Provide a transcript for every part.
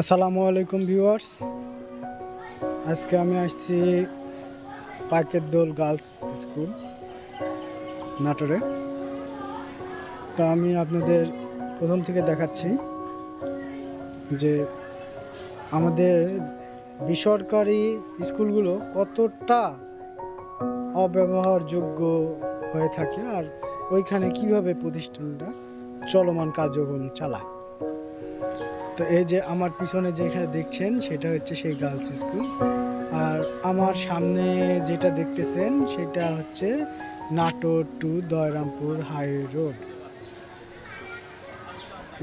আসসালামু আলাইকুম ভিউয়ার্স। আজকে আমি আসছি পাকের দোল গার্লস স্কুল, নাটোরে। তো আমি আপনাদের প্রথম থেকে দেখাচ্ছি যে আমাদের বেসরকারি স্কুলগুলো কতটা অব্যবহারযোগ্য হয়ে থাকে আর ওইখানে কীভাবে প্রতিষ্ঠানটা চলমান কার্যক্রম চালায়। তো এই যে আমার পিছনে যেখানে দেখছেন, সেটা হচ্ছে সেই গার্লস স্কুল আর আমার সামনে যেটা দেখতেছেন, সেটা হচ্ছে Natore to Dayrampur high road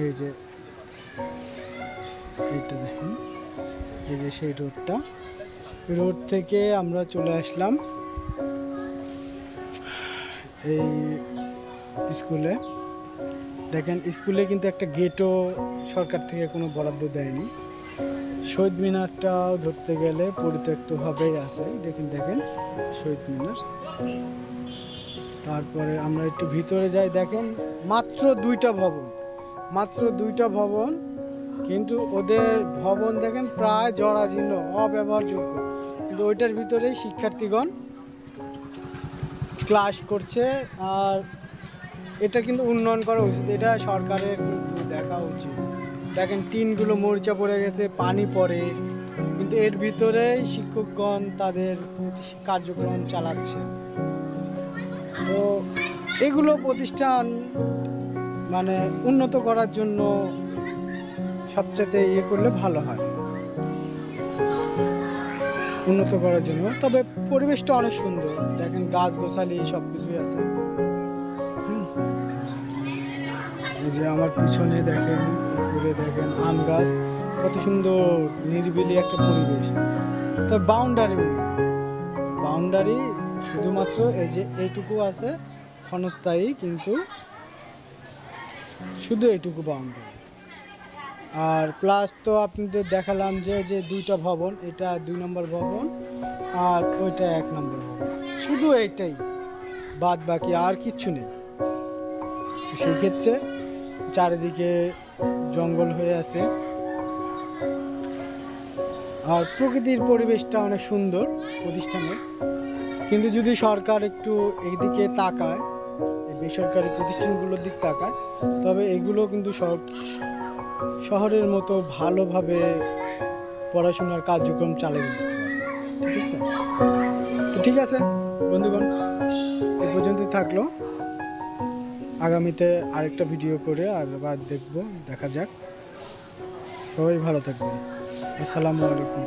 এই যে, এইটা দেখুন। এই যে সেই রোডটা রোড থেকে আমরা চলে আসলাম এই স্কুলে দেখেন, স্কুলে কিন্তু একটা গেটও সরকার থেকে কোনো বরাদ্দ দেয়নি। শহীদ মিনারটাও ধরতে গেলে পরিত্যক্তভাবেই আছে। দেখেন দেখেন, শহীদ মিনার। তারপরে আমরা একটু ভিতরে যাই, দেখেন, মাত্র দুইটা ভবন। মাত্র দুইটা ভবন, কিন্তু ওদের ভবন দেখেন প্রায় জরাজীর্ণ, অব্যবহারযোগ্য। কিন্তু ওইটার ভিতরেই শিক্ষার্থীগণ ক্লাস করছে, আর এটা কিন্তু উন্নয়ন করা উচিত, এটা সরকারের কিন্তু দেখা উচিত। দেখেন, টিনগুলো মরিচা পড়ে গেছে, পানি পড়ে, কিন্তু এর ভিতরে শিক্ষকগণ তাদের কার্যক্রম চালাচ্ছে। তো এগুলো প্রতিষ্ঠান মানে উন্নত করার জন্য সবচেয়ে ইয়ে করলে ভালো হয়। উন্নত করার জন্য। তবে পরিবেশটা অনেক সুন্দর। দেখেন, গাছ গোছালি সব কিছুই আছে। এই যে আমার পিছনে দেখেন ঘুরে দেখেন আম গাছ, কত সুন্দর, নিরিবিলি একটা পরিবেশ। তো বাউন্ডারি বাউন্ডারি শুধুমাত্র এই যে এইটুকু আছে, ক্ষণস্থায়ী কিন্তু শুধু এইটুকু বাউন্ডারি আর প্লাস তো আপনাদের দেখালাম যে যে দুইটা ভবন, এটা দুই নম্বর ভবন, আর ওইটা এক নম্বর ভবন। শুধু এইটাই বাদ বাকি আর কিচ্ছু নেই। সেই ক্ষেত্রে চারিদিকে জঙ্গল হয়ে আছে। আর প্রকৃতির পরিবেশটা অনেক সুন্দর প্রতিষ্ঠানের। কিন্তু যদি সরকার একটু এইদিকে তাকায় বেসরকারি প্রতিষ্ঠানগুলোর দিক তাকায়, তবে এগুলো কিন্তু শহরের মতো ভালোভাবে পড়াশোনার কার্যক্রম চালিয়ে দিতে পারে ঠিক আছে? তো ঠিক আছে, বন্ধুগণ, এ পর্যন্ত থাকল। আগামীতে আরেকটা ভিডিও করে আবার দেখব দেখা যাক। সবাই ভালো থাকবেন। আসসালামু আলাইকুম।